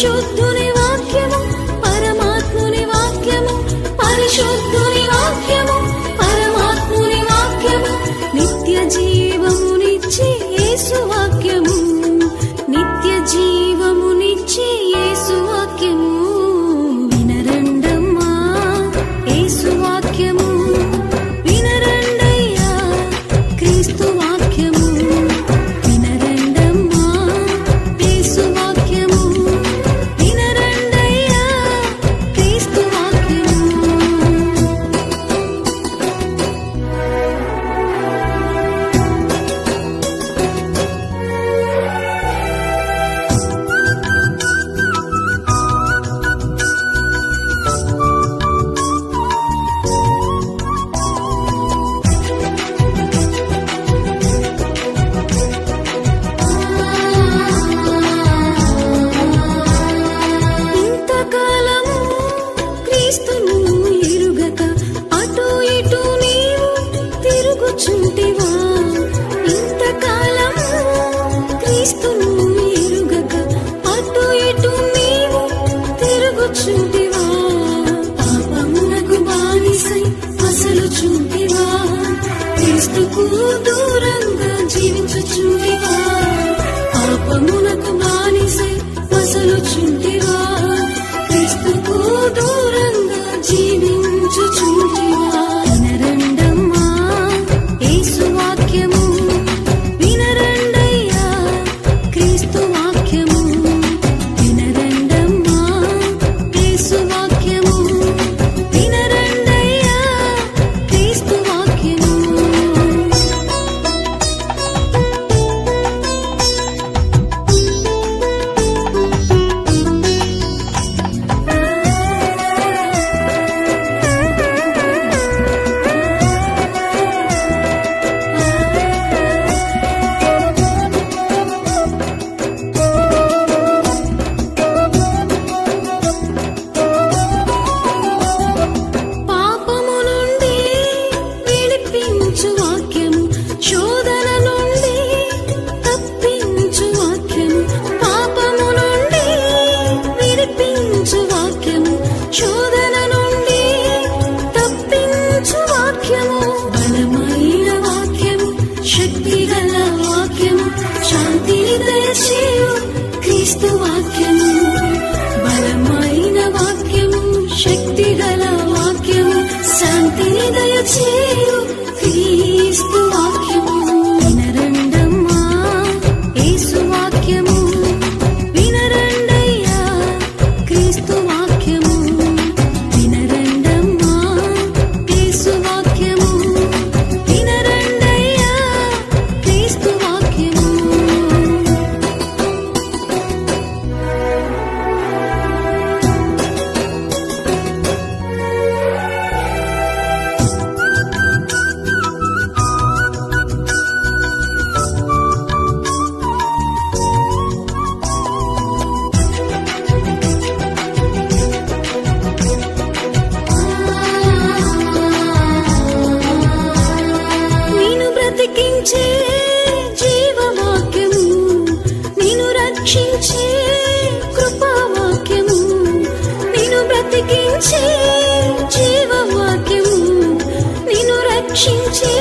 শুদ্ধ see తప్పించు వాక్యము. శోధన నుండి తప్పించు వాక్యము. పాపము నుండి విడిపించు వాక్యము. శోధన నుండి తప్పించు వాక్యము. బలమైన వాక్యము శక్తి గల వాక్యము శాంతి తెచ్చి క్రీస్తు వాక్యము. బలమైన వాక్యము శక్తి గల వాక్యము శాంతిని దయచే నడిపించే జీవవాక్యము నిన్ను రక్షించే కృపావాక్యము నిన్ను బ్రతికించే జీవవాక్యము నిన్ను రక్షించే